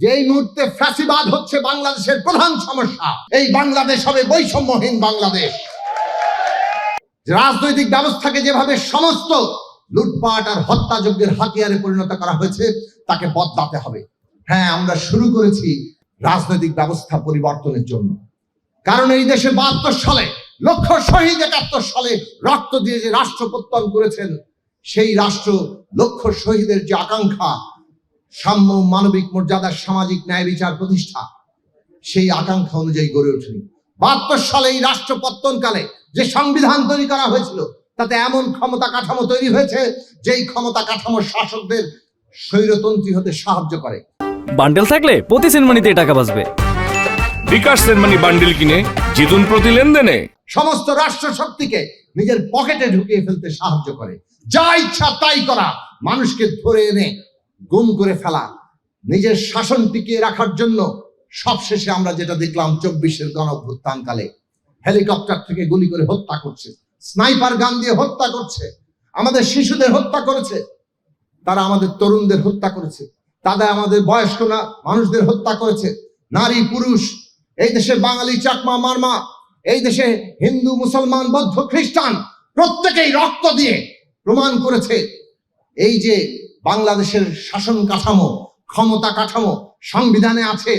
যে এই মুহূর্তে ফ্যাসিবাদ হচ্ছে বাংলাদেশের প্রধান সমস্যা, এই বাংলাদেশ হবে বৈষম্যহীন বাংলাদেশ। রাজনৈতিক ব্যবস্থাকে যেভাবে সমস্ত লুটপাট আর হত্যাযজ্ঞের হাতিয়ারে পরিণত করা হয়েছে, তাকে বদলাতে হবে। হ্যাঁ আমরা শুরু করেছি রাজনৈতিক ব্যবস্থা পরিবর্তনের জন্য। কারণ এই দেশে বাহাত্তর সালে, লক্ষ শহীদ একাত্তর সালে রক্ত দিয়ে যে রাষ্ট্র প্রত্যয়ন করেছেন, সেই রাষ্ট্র লক্ষ শহীদের যে আকাঙ্ক্ষা সাম্য মানবিক মর্যাদার সামাজিক ন্যায় বিচার প্রতিষ্ঠা সেই আকাঙ্ক্ষা অনুযায়ী গড়ে ওঠেনি। বাহাত্তর সালে এই রাষ্ট্র পত্তনকালে যে সংবিধান তৈরি করা হয়েছিল তাতে এমন ক্ষমতা কাঠামো তৈরি হয়েছে যেই ক্ষমতা কাঠামো শাসকদের স্বৈরতন্ত্রী হতে সাহায্য করে। বান্ডেল থাকলে প্রতি সেনমানিতে টাকা বাঁচবে। বিকাশ সেনমানি বান্ডিল কিনে জিতুন প্রতি লেনদেনে। সমস্ত রাষ্ট্র শক্তিকে নিজের পকেটে ঢুকিয়ে ফেলতে সাহায্য করে। যা ইচ্ছা তাই করা মানুষকে ধরে এনে গুম করে ফেলা, নিজের শাসন টিকিয়ে রাখার জন্য সবশেষে আমরা যেটা দেখলাম চব্বিশের গণ হেলিকপ্টার থেকে গুলি করে হত্যা করছে, স্নাইপার গান দিয়ে হত্যা করছে, আমাদের শিশুদের হত্যা করেছে, তারা আমাদের তরুণদের হত্যা করেছে তাদের আমাদের বয়স্ক না, মানুষদের হত্যা করেছে, নারী, পুরুষ, এই দেশে বাঙালি চাকমা, মারমা, এই দেশে হিন্দু, মুসলমান, বৌদ্ধ, খ্রিস্টান প্রত্যেকেই রক্ত দিয়ে প্রমাণ করেছে, এই যে বাংলাদেশের শাসন কাঠামো, ক্ষমতা কাঠামো, সংবিধানে আছে,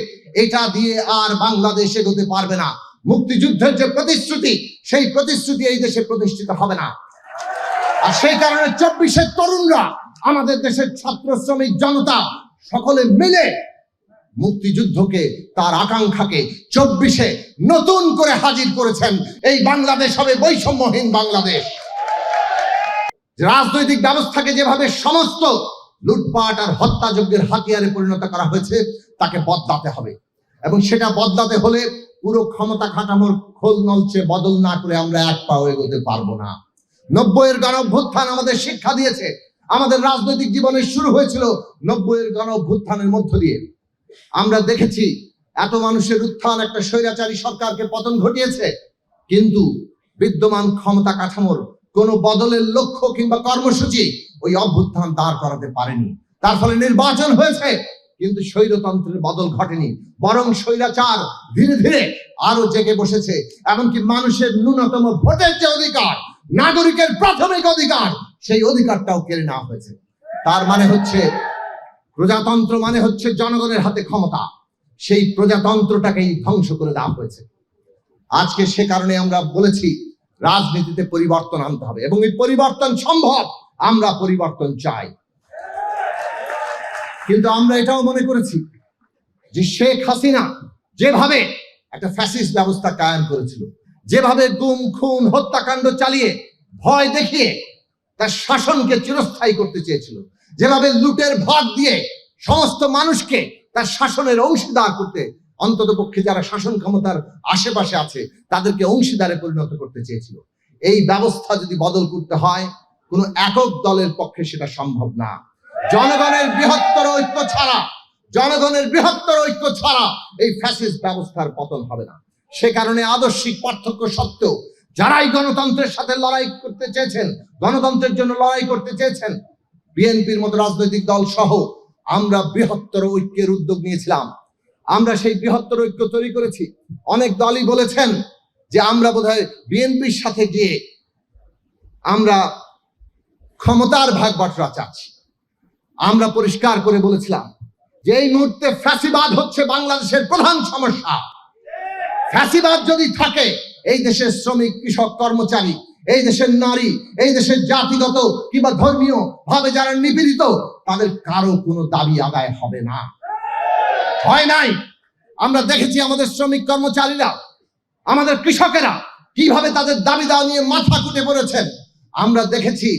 এটা দিয়ে আর বাংলাদেশ এগোতে পারবে না। মুক্তিযুদ্ধের যে প্রতিশ্রুতি, সেই প্রতিশ্রুতি এই দেশে প্রতিষ্ঠিত হবে না। আর সেই কারণে চব্বিশের তরুণরা, আমাদের দেশের ছাত্র শ্রমিক জনতা, সকলে মিলে মুক্তিযুদ্ধকে তার আকাঙ্ক্ষাকে চব্বিশে নতুন করে হাজির করেছেন। এই বাংলাদেশ হবে বৈষম্যহীন বাংলাদেশ। রাজনৈতিক ব্যবস্থাকে যেভাবে সমস্ত লুটপাট আর হত্যাযজ্ঞের হাতিয়ারে পরিণত করা হয়েছে, তাকে বদলাতে হবে। এবং সেটা বদলাতে হলে পুরো ক্ষমতা খাটামোর খোল নলচে বদল না করে আমরা এক পাও এগোতে পারব না। নব্বইয়ের গণ অভ্যুত্থান আমাদের শিক্ষা দিয়েছে। আমাদের রাজনৈতিক জীবনে শুরু হয়েছিল নব্বইয়ের গণ অভ্যুত্থানের মধ্য দিয়ে। আমরা দেখেছি, এত মানুষের উত্থান একটা স্বৈরাচারী সরকারকে পতন ঘটিয়েছে, কিন্তু বিদ্যমান ক্ষমতা কাঠামোর কোনো বদলের লক্ষ্য কিংবা কর্মসূচি ওই অভ্যুত্থান দাঁড় করাতে পারেনি। তার ফলে নির্বাচন হয়েছে, কিন্তু স্বৈরতন্ত্রের বদল ঘটেনি। বরং স্বৈরাচার ধীরে ধীরে আরও জেগে বসেছে। এমনকি মানুষের ন্যূনতম ভোটের যে অধিকার, নাগরিকের প্রাথমিক অধিকার, সেই অধিকারটাও কেড়ে নেওয়া হয়েছে। তার মানে হচ্ছে, প্রজাতন্ত্র মানে হচ্ছে জনগণের হাতে ক্ষমতা। সেই প্রজাতন্ত্রটাকেই ধ্বংস করে দেওয়া হয়েছে। আজকে সে কারণে আমরা বলেছি রাজনীতিতে পরিবর্তন আনতে হবে এবং এই পরিবর্তন সম্ভব, আমরা পরিবর্তন চাই। কিন্তু আমরা এটাও মনে করেছি যে শেখ হাসিনা যেভাবে একটা ফ্যাসিস্ট ব্যবস্থা কায়েম করেছিল, যেভাবে গুম, খুন, হত্যাকাণ্ড চালিয়ে ভয় দেখিয়ে তার শাসনকে চিরস্থায়ী করতে চেয়েছিল, যেভাবে লুটের ভাগ দিয়ে সমস্ত মানুষকে তার শাসনের অংশীদার করতে অন্তত পক্ষে যারা শাসন ক্ষমতার আশেপাশে আছে, তাদেরকে অংশীদারে পরিণত করতে চেয়েছিল। এই ব্যবস্থা যদি বদল করতে হয়, কোনো একক দলের পক্ষে সেটা সম্ভব না। জনগণের বৃহত্তর ঐক্য ছাড়া, জনগণের বৃহত্তর ঐক্য ছাড়া এই ফ্যাসিস্ট ব্যবস্থার পতন হবে না। সে কারণে আদর্শিক পার্থক্য সত্ত্বেও যারাই গণতন্ত্রের সাথে লড়াই করতে চেয়েছেন, গণতন্ত্রের জন্য লড়াই করতে চেয়েছেন, বিএনপির মতো রাজনৈতিক দল সহ আমরা বৃহত্তর ঐক্যের উদ্যোগ নিয়েছিলাম। আমরা সেই বৃহত্তর ঐক্য তৈরি করেছি। অনেক দলই বলেছেন যে আমরা বোধহয় বিএনপির সাথে গিয়ে আমরা ক্ষমতার ভাগ বাটরা চাচ্ছি। আমরা পরিষ্কার করে বলেছিলাম যে এই মুহূর্তে ফ্যাসিবাদ হচ্ছে বাংলাদেশের প্রধান সমস্যা। ফ্যাসিবাদ যদি থাকে, এই দেশের শ্রমিক, কৃষক, কর্মচারী, এই দেশের নারী, এই দেশের জাতিগত কিংবা ধর্মীয় ভাবে যারা নিপীড়িত, তাদের কারও কোনো দাবি আদায় হবে না। হয় নাই। আমরা দেখেছি আমাদের শ্রমিক কর্মচারীরা, আমাদের কৃষকেরা কীভাবে তাদের দাবি দাওয়া নিয়ে মাথা কুটে পড়েছেন। আমরা দেখেছি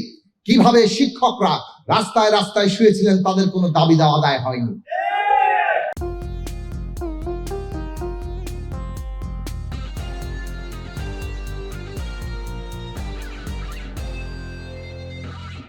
কীভাবে শিক্ষকরা রাস্তায় রাস্তায় শুয়েছিলেন, তাদের কোনো দাবি দাওয়া আদায় হয়নি।